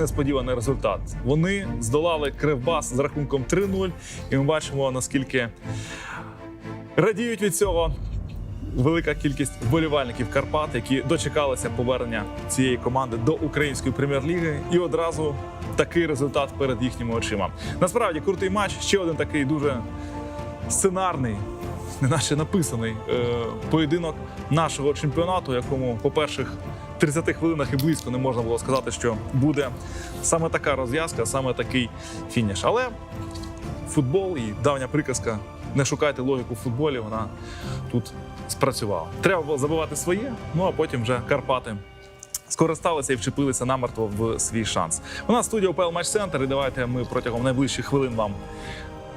несподіваний результат. Вони здолали Кривбас з рахунком 3-0, і ми бачимо наскільки радіють від цього. Велика кількість вболівальників Карпат, які дочекалися повернення цієї команди до української прем'єр-ліги, і одразу такий результат перед їхніми очима. Насправді крутий матч. Ще один такий дуже сценарний, неначе написаний е, поєдинок нашого чемпіонату, якому по перших 30 хвилинах і близько не можна було сказати, що буде саме така розв'язка, саме такий фініш. Але футбол і давня приказка. Не шукайте логіку в футболі, вона тут спрацювала. Треба було забивати своє, ну а потім вже Карпати скористалися і вчепилися намертво в свій шанс. У нас студія УПЛ Матч Центр, і давайте ми протягом найближчих хвилин вам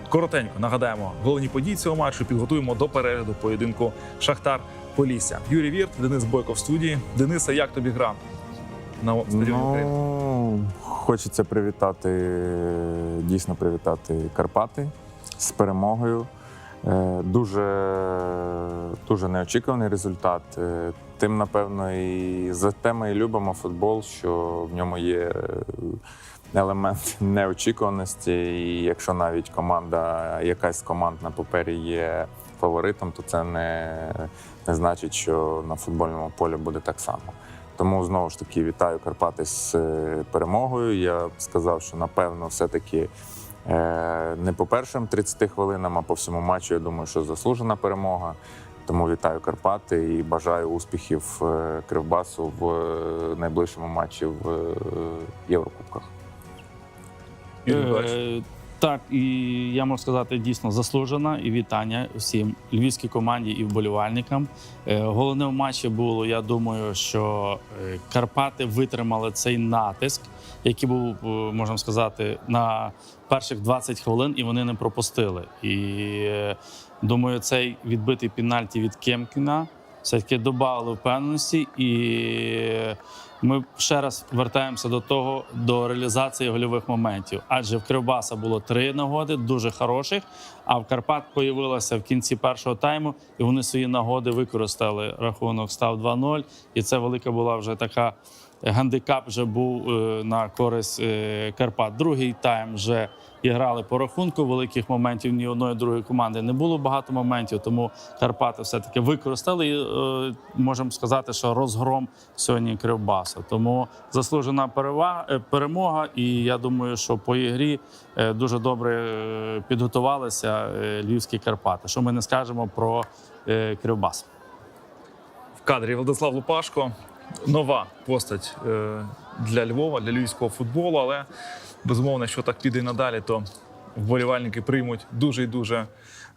коротенько нагадаємо головні події цього матчу. Підготуємо до перегляду поєдинку Шахтар Полісся. Юрій Вірт, Денис Бойко в студії. Дениса, як тобі гра на стадіоні України? Ну, хочеться привітати, дійсно привітати Карпати з перемогою. Е, Дуже, дуже неочікуваний результат. Е, Тим, напевно, і за те ми і любимо футбол, що в ньому є е, елемент неочікуваності. І якщо навіть команда, якась з команд на папері є фаворитом, то це не, не значить, що на футбольному полі буде так само. Тому знову ж таки вітаю Карпати з е, перемогою. Я б сказав, що напевно, все-таки е, не по першим 30 хвилинам, а по всьому матчу. Я думаю, що заслужена перемога. Тому вітаю Карпати і бажаю успіхів е, Кривбасу в найближчому матчі в е, Єврокубках. Так, і я можу сказати, дійсно заслужена і вітання всім львівській команді і вболівальникам. Е, Головне в матчі було, я думаю, що е, Карпати витримали цей натиск, який був, е, можна сказати, на перших 20 хвилин, і вони не пропустили. І думаю, цей відбитий пенальті від Кемкіна все-таки додали впевненості, і ми ще раз вертаємося до того до реалізації гольових моментів. Адже в Кривбаса було три нагоди, дуже хороших. А в Карпат появилося в кінці першого тайму, і вони свої нагоди використали. Рахунок став 2-0, і це велика була вже така. Гандикап вже був е, на користь е, Карпат. Другий тайм вже іграли по рахунку. Великих моментів ні одної другої команди не було багато моментів, тому Карпати все-таки використали. І, е, можемо сказати, що розгром сьогодні Кривбаса. Тому заслужена перевага, е, перемога. І я думаю, що по ігрі е, дуже добре е, підготувалися е, львівські Карпати. Що ми не скажемо про е, Кривбас. В кадрі Владислав Лупашко. Нова постать е, для Львова, для львівського футболу. Але безумовно, що так піде і надалі, то вболівальники приймуть дуже і дуже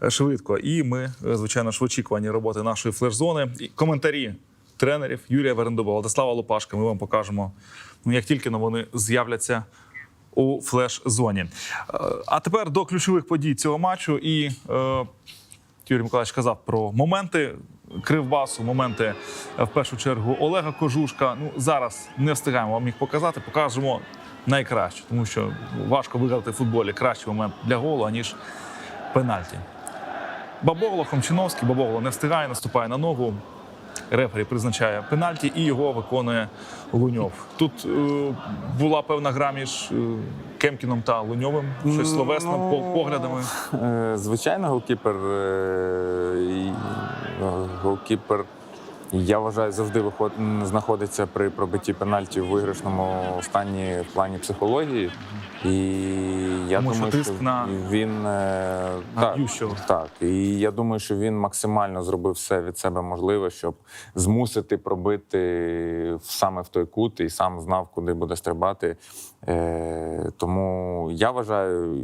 швидко. І ми, звичайно ж, в очікуванні роботи нашої флеш-зони. Коментарі тренерів Юрія Верендуба, Владислава Лупашка. Ми вам покажемо, ну, як тільки но вони з'являться у флеш-зоні. Е, А тепер до ключових подій цього матчу. І е, Юрій Миколаївич казав про моменти Кривбасу, моменти е, в першу чергу Олега Кожушка. Ну зараз не встигаємо вам їх показати. Покажемо найкраще, тому що важко виграти в футболі кращий момент для голу, аніж пенальті. Бабогло, Хомчиновський, Бабогло не встигає, наступає на ногу. Рефері призначає пенальті і його виконує Луньов. Тут е, була певна гра між е, Кемкіном та Луньовим, щось словесно, Ну, по- поглядами. Е, Звичайно, голкіпер, е, і, е, голкіпер, я вважаю, завжди виход... знаходиться при пробитті пенальті в виграшному стані в плані психології. І я Тому що думаю, тиск що на- він е, на так, б'ющого. так. І я думаю, що він максимально зробив все від себе можливе, щоб змусити пробити саме в той кут і сам знав, куди буде стрибати. Е, тому я вважаю,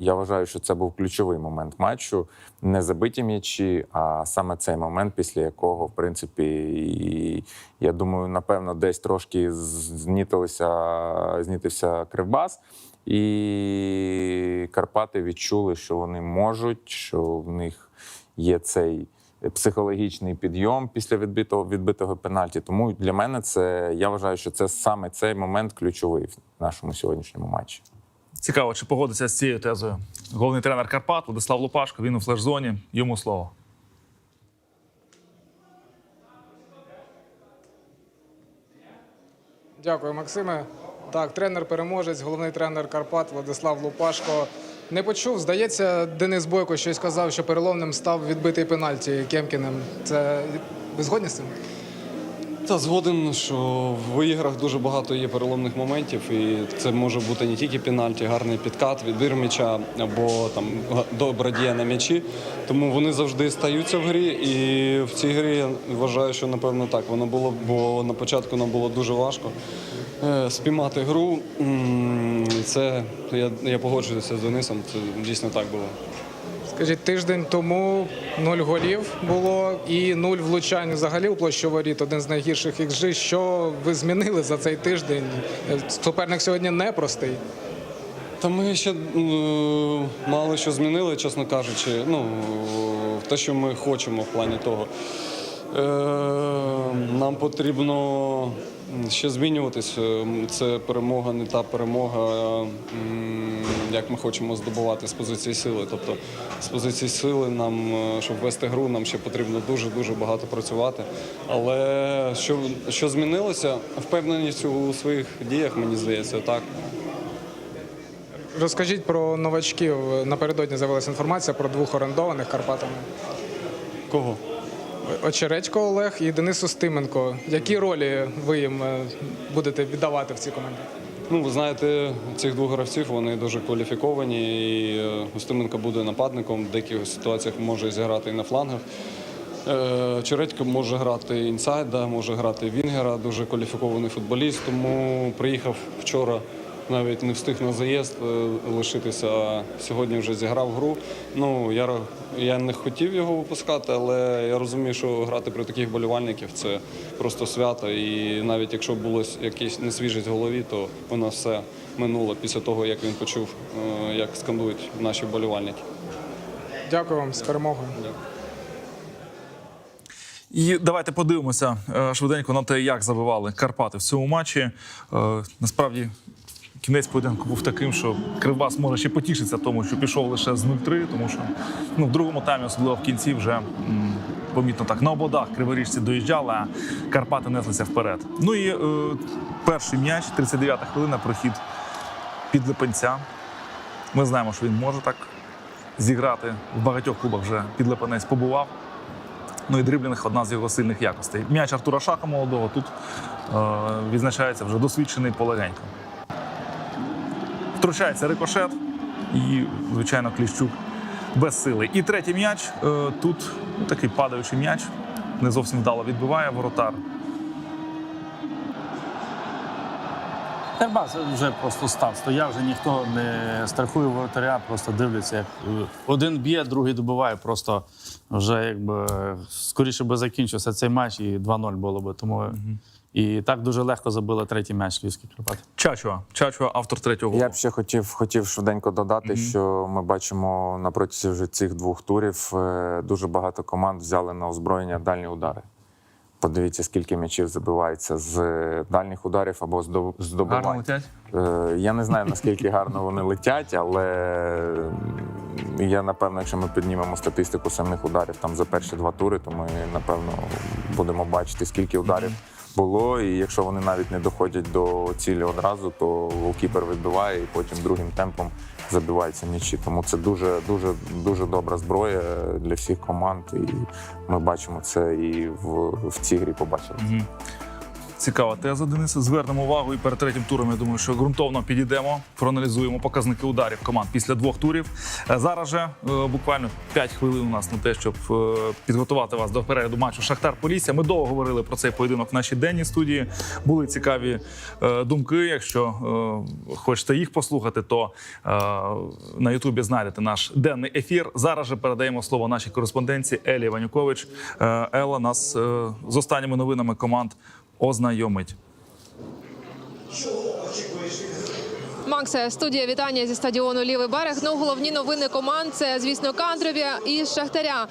я вважаю, що це був ключовий момент матчу. Не забиті м'ячі, а саме цей момент, після якого, в принципі, і, я думаю, напевно, десь трошки знітилися, знітився кривбас. І Карпати відчули, що вони можуть, що в них є цей психологічний підйом після відбитого відбитого пенальті. Тому для мене це я вважаю, що це саме цей момент ключовий в нашому сьогоднішньому матчі. Цікаво, чи погодиться з цією тезою. Головний тренер Карпат Владислав Лупашко. Він у флеш-зоні. Йому слово. Дякую, Максиме. Так, тренер-переможець, головний тренер Карпат Владислав Лупашко. Не почув, здається, Денис Бойко щось казав, що переломним став відбитий пенальті Кемкіним. Це ви згодні з цим? Та згоден, що в іграх дуже багато є переломних моментів, і це може бути не тільки пенальті, гарний підкат, відбір м'яча або там добра дія на м'ячі. Тому вони завжди стаються в грі. І в цій грі я вважаю, що напевно так воно було, бо на початку нам було дуже важко е, спіймати гру. Це я, я погоджуюся з Денисом. Це дійсно так було. Скажіть, тиждень тому нуль голів було і нуль влучань взагалі у площу воріт, один з найгірших XG. Що ви змінили за цей тиждень? Е, Суперник сьогодні непростий. Та ми ще е, мало що змінили, чесно кажучи. Ну, те, що ми хочемо в плані того. Е, нам потрібно ще змінюватись. Е, Це перемога, не та перемога, як ми хочемо здобувати з позиції сили. Тобто з позиції сили нам, е, щоб вести гру, нам ще потрібно дуже-дуже багато працювати. Але що, що змінилося? Впевненість у своїх діях, мені здається, так. Розкажіть про новачків. Напередодні з'явилася інформація про двох орендованих Карпатами. Кого? Очередько Олег і Денис Устименко. Які ролі ви їм е, будете віддавати в цій команді? Ну, ви знаєте, цих двох гравців вони дуже кваліфіковані. І е, Устименко буде нападником, в деяких ситуаціях може зіграти і на флангах. Е, Чередько може грати інсайда, може грати Вінгера, дуже кваліфікований футболіст. Тому приїхав вчора, навіть не встиг на заїзд е, лишитися. а Сьогодні вже зіграв гру. Ну я, я не хотів його випускати, але я розумію, що грати при таких болівальників це просто свято. І навіть якщо було якийсь несвіжість в голові, то воно все минуло після того, як він почув, е, як скандують наші болівальники. Дякую вам з перемогою. І давайте подивимося е, швиденько на те, як забивали Карпати в цьому матчі. Насправді. Кінець поєдинку був таким, що Кривбас може ще потішитися тому, що пішов лише з 0-3, тому що ну, в другому таймі, особливо в кінці, вже м, помітно так на ободах криворіжці доїжджали, а Карпати неслися вперед. Ну і е, перший м'яч, 39-та хвилина, прохід під Липенця. Ми знаємо, що він може так зіграти. В багатьох клубах вже підлепенець побував. Ну і дриблінг одна з його сильних якостей. М'яч Артура Шаха молодого тут е, відзначається вже досвідчений полегенько. Втручається рикошет і, звичайно, Кліщук без сили. І третій м'яч е, тут такий падаючий м'яч. Не зовсім вдало відбиває воротар. Карбас вже просто став. Стояв, вже ніхто не страхує воротаря, просто дивляться, як е, один б'є, другий добиває. Просто вже якби скоріше би закінчився цей матч і 2-0 було би. Тому і так дуже легко забили третій м'яч Львівські Карпати. Чачуа. Чачуа, автор третього голу. Я б ще хотів, хотів швиденько додати, що ми бачимо на протязі вже цих двох турів е, дуже багато команд взяли на озброєння дальні удари. Подивіться, скільки м'ячів забивається з дальніх ударів або з до- з Гарно летять. Е, Я не знаю, наскільки гарно вони летять, але я напевно, якщо ми піднімемо статистику самих ударів там за перші два тури, то ми напевно будемо бачити, скільки ударів було. І якщо вони навіть не доходять до цілі одразу, то голкіпер відбиває і потім другим темпом забиваються м'ячі. Тому це дуже дуже дуже добра зброя для всіх команд. І ми бачимо це і в, в цій грі побачили. Цікава теза, Дениса. Звернемо увагу і перед третім туром. Я думаю, що ґрунтовно підійдемо, проаналізуємо показники ударів команд після двох турів. Е, Зараз же е, буквально 5 хвилин у нас на те, щоб е, підготувати вас до перегляду матчу Шахтар Полісся. Ми довго говорили про цей поєдинок в нашій денній студії. Були цікаві думки. Якщо хочете їх послухати, то на Ютубі знайдете наш денний ефір. Зараз же передаємо слово нашій кореспонденції Елі Ванюкович. Е, Ела нас з останніми новинами команд ознайомить. Максе, студія вітання зі стадіону Лівий берег. Ну, головні новини команд це, звісно, кадрові і Шахтаря.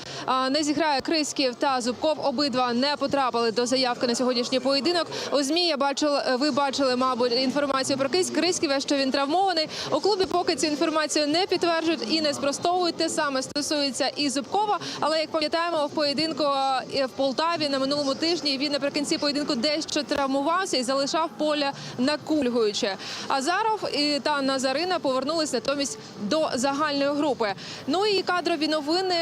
Не зіграє Криськів та Зубков. Обидва не потрапили до заявки на сьогоднішній поєдинок. У змі я бачила, ви бачили, мабуть, інформацію про Кись- Криськіва, що він травмований. У клубі поки цю інформацію не підтверджують і не спростовують. Те саме стосується і Зубкова. Але як пам'ятаємо, в поєдинку е, в Полтаві на минулому тижні він наприкінці поєдинку дещо травмувався і залишав поля накульгуючи. головуючі. Азаров і та Назарина повернулись натомість до загальної групи. Ну і кадрові новини.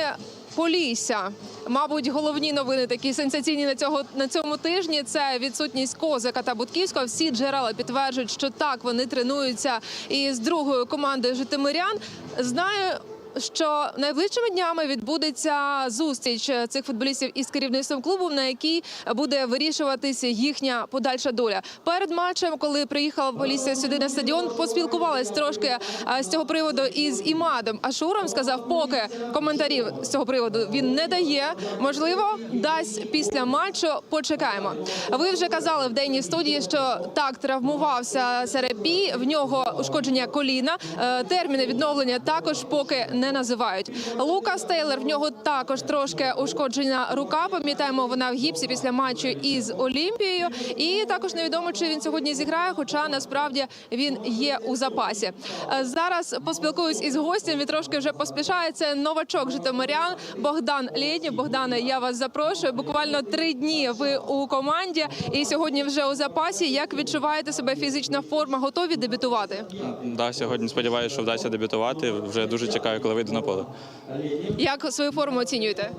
Полісся. Мабуть, головні новини такі сенсаційні на цього на цьому тижні. Це відсутність Козака та Будківського. Всі джерела підтверджують, що так вони тренуються із другою командою Житомирян. Знаю. Що найближчими днями відбудеться зустріч цих футболістів із керівництвом клубу, на якій буде вирішуватися їхня подальша доля. Перед матчем, коли приїхала Полісся сюди на стадіон, поспілкувалась трошки з цього приводу із Імадом Ашуром. Сказав, поки коментарів з цього приводу він не дає. Можливо, дасть після матчу. Почекаємо. Ви вже казали в денній студії, що так травмувався Серепі. В нього ушкодження коліна. Е, Терміни відновлення також поки не називають. Лукас Тейлор в нього також трошки ушкоджена рука. Пам'ятаємо, вона в гіпсі після матчу із Олімпією. І також невідомо, чи він сьогодні зіграє, хоча насправді він є у запасі. Зараз поспілкуюсь із гостем. Він трошки вже поспішає. Це новачок Житомирян Богдан Лєднів. Богдане, я вас запрошую. Буквально три дні ви у команді, і сьогодні вже у запасі. Як відчуваєте себе фізична форма? Готові дебютувати? Да, сьогодні сподіваюся, що вдасться дебютувати. Вже дуже чекаю, коли вийду на поле. Як свою форму оцінюєте?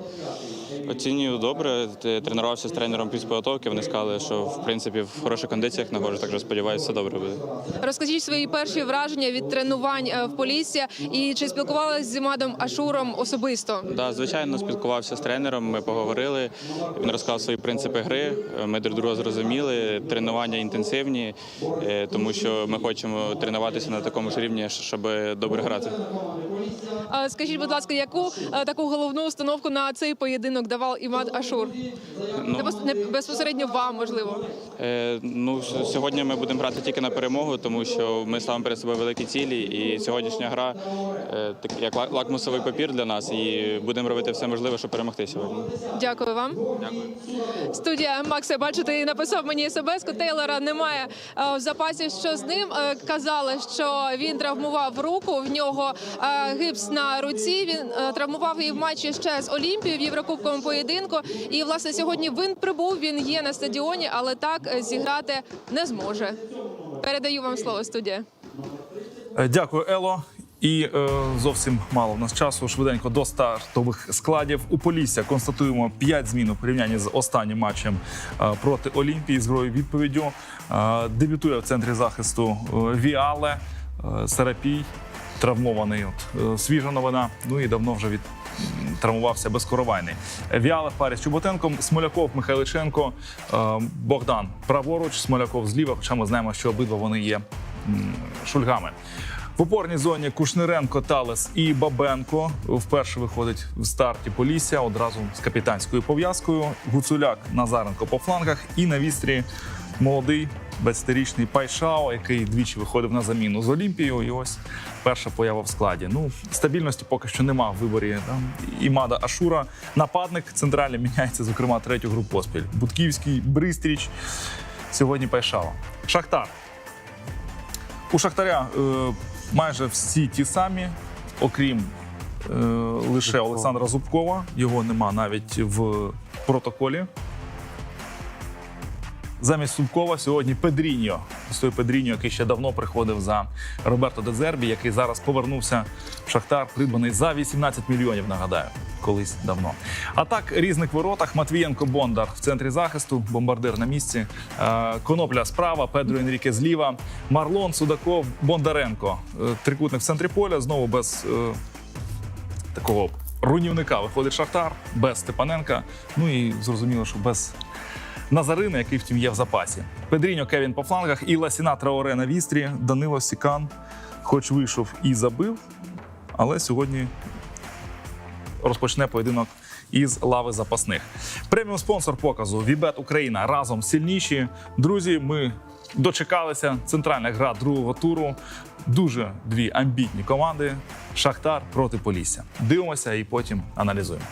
Оцінюю добре. Тренувався з тренером після підготовки. Вони сказали, що в принципі в хороших кондиціях нахожу, так що сподіваюся, все добре буде. Розкажіть свої перші враження від тренувань е, в Поліссі і чи спілкувалися з Зімадом Ашуром особисто? Да, звичайно, спілкувався з тренером. Ми поговорили. Він розказав свої принципи гри. Ми друг друга зрозуміли. Тренування інтенсивні, е, тому що ми хочемо тренуватися на такому ж рівні, щоб добре грати. Скажіть, будь ласка, яку е, таку головну установку на цей поєдинок давав Імад Ашур? Пос- не безпосередньо вам, можливо. Е, Ну, сьогодні ми будемо грати тільки на перемогу, тому що ми ставимо перед собою великі цілі, і сьогоднішня гра е, так як лакмусовий папір для нас, і будемо робити все можливе, щоб перемогти сьогодні. Дякую вам. Дякую. Студія Макса, бачу, ти написав мені смс Тейлора немає е, в запасі. Що з ним Е, казали, що він травмував руку. В нього е, гипс на руці. Він е, травмував її в матчі ще з Олімпією в Єврокубковому поєдинку. І власне сьогодні він прибув. Він є на стадіоні, але так е, зіграти не зможе. Передаю вам слово, студія. Е, Дякую, Ело. І е, зовсім мало в нас часу. Швиденько до стартових складів у Полісся констатуємо 5 змін у порівнянні з останнім матчем е, проти Олімпії з грою відповіддю. Е, дебютує в центрі захисту е, Віале е, Серапій, травмований. От, е, свіжа новина. Ну і давно вже від травмувався безкоровайний. Віале в парі з Чоботенком, Смоляков, Михайличенко, е, Богдан праворуч, Смоляков зліва. Хоча ми знаємо, що обидва вони є шульгами. В опорній зоні Кушниренко, Талес і Бабенко вперше виходить в старті Полісся одразу з капітанською пов'язкою. Гуцуляк Назаренко по флангах і на вістрі молодий 20-річний Пайшао, який двічі виходив на заміну з Олімпією. І ось перша поява в складі. Ну стабільності поки що нема в виборі. Там Імада Ашура. Нападник центральний міняється, зокрема, третю гру поспіль. Будківський, Бристріч. Сьогодні Пайшао. Шахтар. У Шахтаря е, майже всі ті самі, окрім е, лише Олександра Зубкова. Його нема навіть в протоколі. Замість Зубкова сьогодні Педріньо. Ось той Педріньо, який ще давно приходив за Роберто Дезербі, який зараз повернувся в Шахтар, придбаний за 18 мільйонів. Нагадаю, колись давно. А так, різних воротах Матвієнко Бондар в центрі захисту, бомбардир на місці. Е, Конопля справа, Педро Енріке зліва, Марлон, Судаков, Бондаренко. Е, Трикутник в центрі поля знову без е, такого руйнівника виходить Шахтар, без Степаненка. Ну і зрозуміло, що без Назарина, який втім є в запасі. Педріньо Кевін по флангах і Ласіна Траоре на вістрі. Данило Сікан, хоч вийшов і забив, але сьогодні розпочне поєдинок із лави запасних. Преміум спонсор показу Вібет Україна разом сильніші. Друзі, ми дочекалися. Центральна гра другого туру. Дуже дві амбітні команди. Шахтар проти Полісся. Дивимося і потім аналізуємо.